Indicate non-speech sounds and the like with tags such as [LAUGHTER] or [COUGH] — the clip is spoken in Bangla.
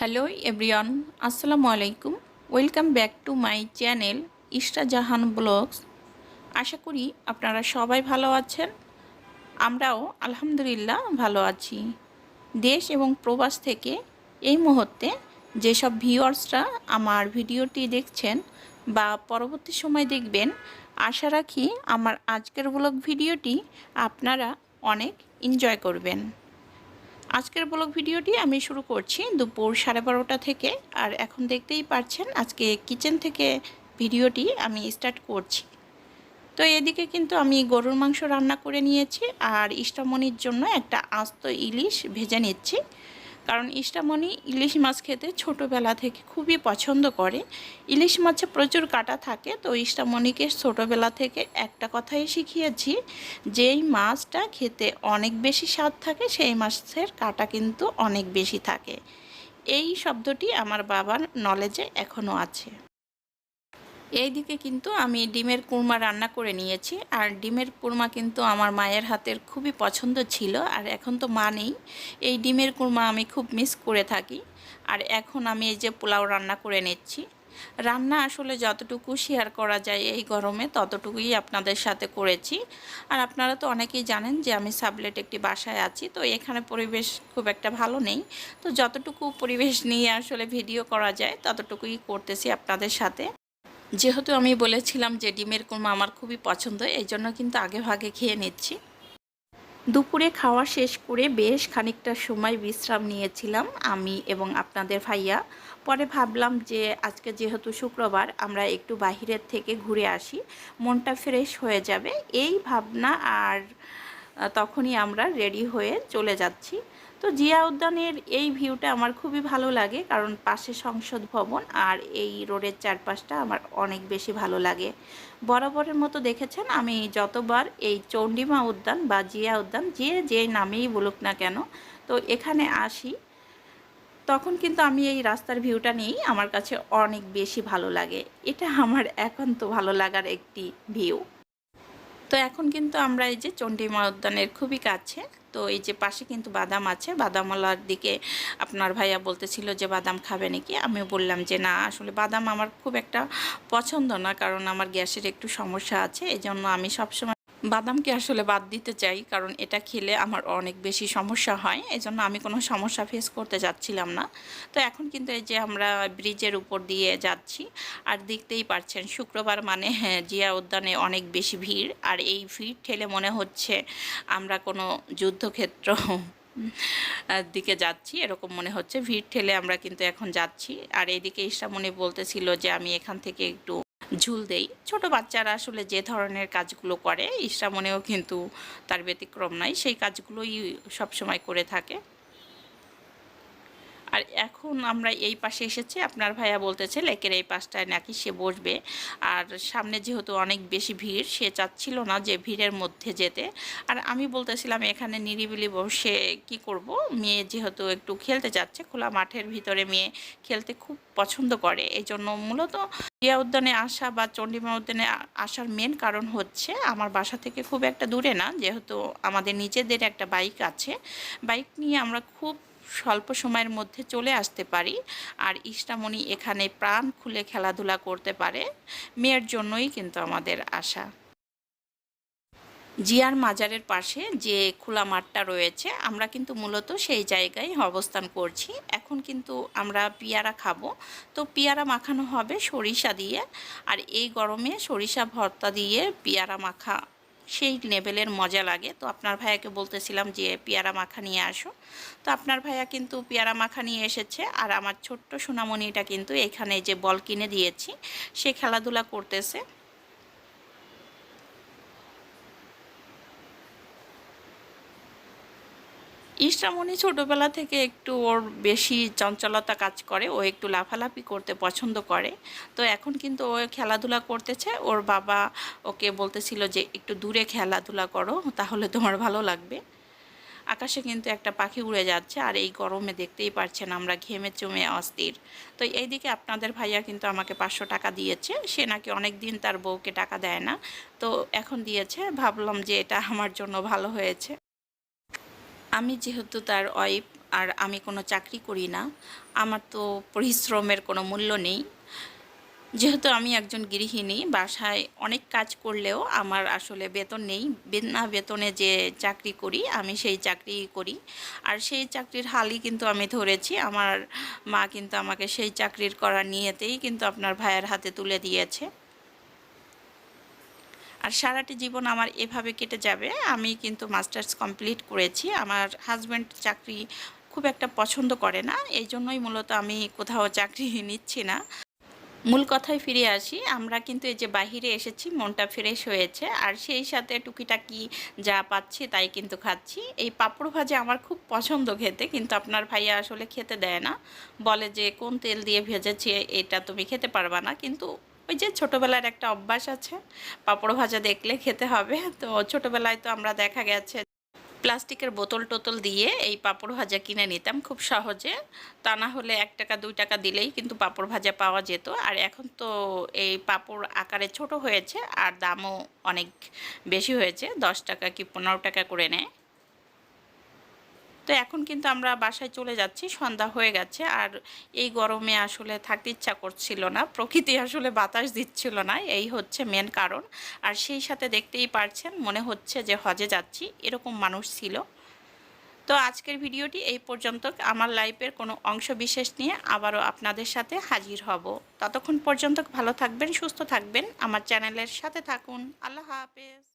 হ্যালো এভরিওয়ান আসসালামু আলাইকুম welcome back to my channel Ishta Jahan vlogs আশা করি আপনারা সবাই ভালো আছেন। আমরাও আলহামদুলিল্লাহ ভালো আছি। দেশ এবং প্রবাস থেকে এই মুহূর্তে যেসব ভিউয়ার্সরা আমার ভিডিওটি দেখছেন বা পরবর্তী সময় দেখবেন, আশা রাখি আমার আজকের ব্লগ ভিডিওটি আপনারা অনেক এনজয় করবেন। আজকের ব্লগ ভিডিওটি আমি শুরু করছি দুপুর সাড়ে বারোটা থেকে। আর এখন দেখতেই পারছেন আজকে কিচেন থেকে ভিডিওটি আমি স্টার্ট করছি। তো এদিকে কিন্তু আমি গরুর মাংস রান্না করে নিয়েছি আর ইষ্টমনির জন্য একটা আস্ত ইলিশ ভেজে নিচ্ছি। কারণ ইষ্টামণি ইলিশ মাছ খেতে ছোটোবেলা থেকে খুবই পছন্দ করে। ইলিশ মাছে প্রচুর কাটা থাকে, তো ইষ্টামণিকে ছোটোবেলা থেকে একটা কথাই শিখিয়েছি, যেই মাছটা খেতে অনেক বেশি স্বাদ থাকে, সেই মাছের কাটা কিন্তু অনেক বেশি থাকে। এই শব্দটি আমার বাবার নলেজে এখনও আছে। এই দিকে কিন্তু আমি ডিমের কুরমা রান্না করে নিয়েছি। আর ডিমের কুরমা কিন্তু আমার মায়ের হাতের খুবই পছন্দ ছিল, আর এখন তো মা নেই। এই ডিমের কুরমা আমি খুব মিস করে থাকি। আর এখন আমি এই যে পোলাও রান্না করে নিচ্ছি। রান্না আসলে যতটুকু শেয়ার করা যায় এই গরমে, ততটুকুই আপনাদের সাথে করেছি। আর আপনারা তো অনেকেই জানেন যে আমি সাবলেট একটি বাসায় আছি, তো এখানে পরিবেশ খুব একটা ভালো নেই। তো যতটুকু পরিবেশ নিয়ে আসলে ভিডিও করা যায়, ততটুকুই করতেছি আপনাদের সাথে। যেহেতু আমি বলেছিলাম যে ডিমের কুরমা আমার খুবই পছন্দ, এই জন্য কিন্তু আগে ভাগে খেয়ে নিচ্ছি। দুপুরে খাওয়া শেষ করে বেশ খানিকটা সময় বিশ্রাম নিয়েছিলাম আমি এবং আপনাদের ভাইয়া। পরে ভাবলাম যে আজকে যেহেতু শুক্রবার, আমরা একটু বাহিরের থেকে ঘুরে আসি, মনটা ফ্রেশ হয়ে যাবে। এই ভাবনা আর তখনই আমরা রেডি হয়ে চলে যাচ্ছি। তো জিয়া উদ্যানের এই ভিউটা আমার খুবই ভালো লাগে, কারণ পাশে সংসদ ভবন আর এই রোডের চারপাশটা আমার অনেক বেশি ভালো লাগে। বরাবরের মতো দেখেছেন, আমি যতবার এই চণ্ডীমা উদ্যান বা জিয়া উদ্যান, যে যে নামেই বলুক না কেন, তো এখানে আসি, তখন কিন্তু আমি এই রাস্তার ভিউটা নিয়েই আমার কাছে অনেক বেশি ভালো লাগে। এটা আমার একান্ত ভালো লাগার একটি ভিউ। তো এখন কিন্তু আমরা এই যে চণ্ডীমা উদ্যানের খুবই কাছে তো এই যে পাশে কিন্তু বাদাম আছে। বাদামওয়ালার দিকে আপনার ভাইয়া বলতেছিল যে, বাদাম খাবে নাকি? আমি বললাম যে, না, আসলে বাদাম আমার খুব একটা পছন্দ না, কারণ আমার গ্যাসের একটু সমস্যা আছে। এই জন্য আমি সবসময় বাদামকে আসলে বাদ দিতে চাই, কারণ এটা খেলে আমার অনেক বেশি সমস্যা হয়। এই জন্য আমি কোনো সমস্যা ফেস করতে যাচ্ছিলাম না। তো এখন কিন্তু এই যে আমরা ব্রিজের উপর দিয়ে যাচ্ছি, আর দেখতেই পারছেন শুক্রবার মানে হ্যাঁ জিয়া উদ্যানে অনেক বেশি ভিড়। আর এই ভিড় ঠেলে মনে হচ্ছে আমরা কোনো যুদ্ধক্ষেত্র [LAUGHS] দিকে যাচ্ছি, এরকম মনে হচ্ছে। ভিড় ঠেলে আমরা কিন্তু এখন যাচ্ছি। আর এদিকে ইসরামণি বলতেছিল যে আমি এখান থেকে একটু ঝুল দেই। ছোট বাচ্চারা আসলে যে ধরনের কাজগুলো করে ইসরামনেও কিন্তু তার ব্যতিক্রম নাই। সেই কাজগুলোই সবসময় করে থাকে। আর এখন আমরা এই পাশে এসেছি। আপনার ভাইয়া বলতেছে, লেকের এই পাশটায় নাকি সে বসবে। আর সামনে যেহেতু অনেক বেশি ভিড়, সে চাচ্ছিল না যে ভিড়ের মধ্যে যেতে। আর আমি বলতেছিলাম, এখানে নিরিবিলি বসে কি করব? মেয়ে যেহেতু একটু খেলতে যাচ্ছে, খোলা মাঠের ভিতরে মেয়ে খেলতে খুব পছন্দ করে। এই জন্য মূলত জিয়া উদ্যানে আসা বা চণ্ডীমা উদ্যানে আসার মেন কারণ হচ্ছে আমার বাসা থেকে খুব একটা দূরে না। যেহেতু আমাদের নিজেদের একটা বাইক আছে। বাইক নিয়ে আমরা খুব স্বল্প সময়ের মধ্যে চলে আসতে পারি। আর ইষ্টামণি এখানে প্রাণ খুলে খেলাধুলা করতে পারে। মেয়ের জন্যই কিন্তু আমাদের আশা। জিয়ার মাজারের পাশে যে খোলা মাঠটা রয়েছে, আমরা কিন্তু মূলত সেই জায়গায় অবস্থান করছি। এখন কিন্তু আমরা পিয়ারা খাব। তো পিয়ারা মাখানো হবে সরিষা দিয়ে। আর এই গরমে সরিষা ভর্তা দিয়ে পিয়ারা মাখা সেই লেভেলের মজা লাগে। তো আপনার ভাইয়াকে বলতেছিলাম যে, পেয়ারা মাখা নিয়ে আসো। তো আপনার ভাইয়া কিন্তু পেয়ারা মাখা নিয়ে এসেছে। আর আমার ছোট্ট সোনামণিটা কিন্তু এখানে যে বল কিনে দিয়েছি, সে খেলাধুলা করতেছে। ইষ্টামণি ছোটোবেলা থেকে একটু ওর বেশি চঞ্চলতা কাজ করে, ও একটু লাফালাফি করতে পছন্দ করে। তো এখন কিন্তু ও খেলাধুলা করতেছে, ওর বাবা ওকে বলতেছিল যে, একটু দূরে খেলাধুলা করো, তাহলে তোমার ভালো লাগবে। আকাশে কিন্তু একটা পাখি উড়ে যাচ্ছে, আর এই গরমে দেখতেই পারছেন আমরা ঘেমে চমে অস্থির। তো এইদিকে আপনাদের ভাইয়া কিন্তু আমাকে পাঁচশো টাকা দিয়েছে, সে নাকি অনেক দিন তার বউকে টাকা দেয় না। তো এখন দিয়েছে, ভাবলাম যে এটা আমার জন্য ভালো হয়েছে। আমি যেহেতু তার ওয়াইফ আর আমি কোনো চাকরি করি না, আমার তো পরিশ্রমের কোনো মূল্য নেই। যেহেতু আমি একজন গৃহিণী, বাসায় অনেক কাজ করলেও আমার আসলে বেতন নেই। বিনা বেতনে যে চাকরি করি, আমি সেই চাকরি করি। আর সেই চাকরির হালই কিন্তু আমি ধরেছি। আমার মা কিন্তু আমাকে সেই চাকরির করা নিয়েতেই কিন্তু আপনার ভাইয়ের হাতে তুলে দিয়েছে। আর সারাটি জীবন আমার এভাবে কেটে যাবে, আমি কিন্তু মাস্টার্স কমপ্লিট করেছি। আমার হাজব্যান্ড চাকরি খুব একটা পছন্দ করে না, এই জন্যই মূলত আমি কোথাও চাকরি নিচ্ছি না। মূল কথায় ফিরে আসি, আমরা কিন্তু এই যে বাহিরে এসেছি, মনটা ফ্রেশ হয়েছে, আর সেই সাথে টুকিটাকি যা পাচ্ছি তাই কিন্তু খাচ্ছি। এই পাঁপড় ভাজা আমার খুব পছন্দ খেতে, কিন্তু আপনার ভাইয়া আসলে খেতে দেয় না। বলে যে, কোন তেল দিয়ে ভেজেছি, এটা তুমি খেতে পারবা না। কিন্তু ওই যে ছোটোবেলার একটা অভ্যাস আছে, পাঁপড় ভাজা দেখলে খেতে হবে, তো ছোটোবেলায় তো আমরা দেখা গেছে প্লাস্টিকের বোতল টোতল দিয়ে এই পাঁপড় ভাজা কিনে নিতাম খুব সহজে, তা না হলে এক টাকা, দুই টাকা দিলেই কিন্তু পাঁপড় ভাজা পাওয়া যেত। আর এখন তো এই পাঁপড় আকারে ছোট হয়েছে, আর দামও অনেক বেশি হয়েছে, দশ টাকা কি পনেরো টাকা করে নেয়। তো এখন কিন্তু আমরা বাসায় চলে যাচ্ছি, সন্ধ্যা হয়ে গেছে। আর এই গরমে আসলে থাকতে ইচ্ছা করছিল না, প্রকৃতি আসলে বাতাস দিচ্ছিল না, এই হচ্ছে মেন কারণ। আর সেই সাথে দেখতেই পারছেন, মনে হচ্ছে যে হজে যাচ্ছি, এরকম মানুষ ছিল। তো আজকের ভিডিওটি এই পর্যন্ত। আমার লাইফের কোনো অংশ বিশেষ নিয়ে আবারও আপনাদের সাথে হাজির হব। ততক্ষণ পর্যন্ত ভালো থাকবেন, সুস্থ থাকবেন। আমার চ্যানেলের সাথে থাকুন। আল্লাহ হাফেজ।